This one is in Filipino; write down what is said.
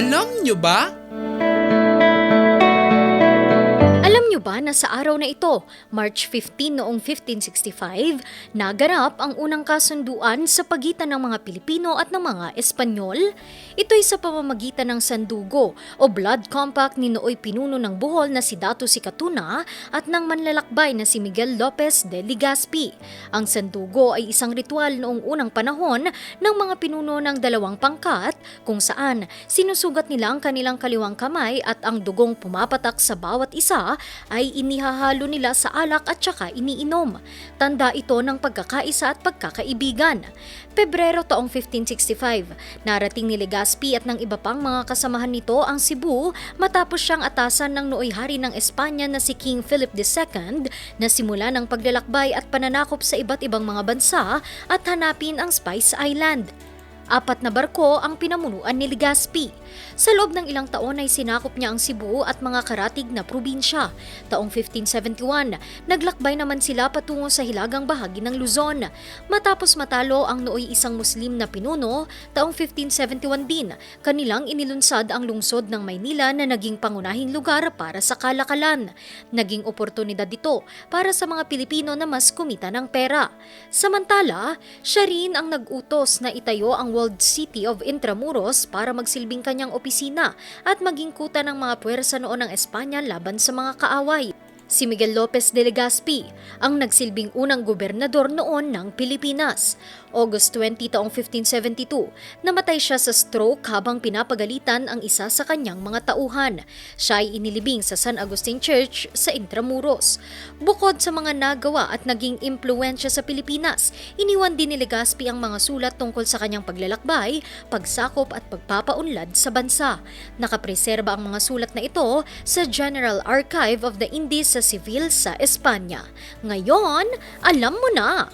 Alam nyo ba? Na sa araw na ito, March 15 noong 1565, naganap ang unang kasunduan sa pagitan ng mga Pilipino at ng mga Espanyol? Ito'y sa pamamagitan ng sandugo o blood compact ni nooy pinuno ng Bohol na si Dato Sikatuna at ng manlalakbay na si Miguel Lopez de Legazpi. Ang sandugo ay isang ritual noong unang panahon ng mga pinuno ng dalawang pangkat kung saan sinusugat nila ang kanilang kaliwang kamay at ang dugong pumapatak sa bawat isa ay inihahalo nila sa alak at saka iniinom. Tanda ito ng pagkakaisa at pagkakaibigan. Pebrero taong 1565, narating ni Legazpi at ng iba pang mga kasamahan nito ang Cebu matapos siyang atasan ng nooy hari ng Espanya na si King Philip II na simula ng paglalakbay at pananakop sa iba't ibang mga bansa at hanapin ang Spice Island. Apat na barko ang pinamunuan ni Legazpi. Sa loob ng ilang taon ay sinakop niya ang Cebu at mga karatig na probinsya. Taong 1571, naglakbay naman sila patungo sa hilagang bahagi ng Luzon. Matapos matalo ang nooy isang Muslim na pinuno, taong 1571 din, kanilang inilunsad ang lungsod ng Maynila na naging pangunahing lugar para sa kalakalan. Naging oportunidad ito para sa mga Pilipino na mas kumita ng pera. Samantala, siya rin ang nag-utos na itayo ang World City of Intramuros para magsilbing kanyang opisina at maging kuta ng mga puwersa noon ng Espanya laban sa mga kaaway. Si Miguel Lopez de Legazpi ang nagsilbing unang gobernador noon ng Pilipinas. August 20 taong 1572, namatay siya sa stroke habang pinapagalitan ang isa sa kanyang mga tauhan. Siya ay inilibing sa San Agustin Church sa Intramuros. Bukod sa mga nagawa at naging impluensya sa Pilipinas, iniwan din ni Legazpi ang mga sulat tungkol sa kanyang paglalakbay, pagsakop at pagpapaunlad sa bansa. Nakapreserba ang mga sulat na ito sa General Archive of the Indies sa Civil sa Espanya. Ngayon, alam mo na!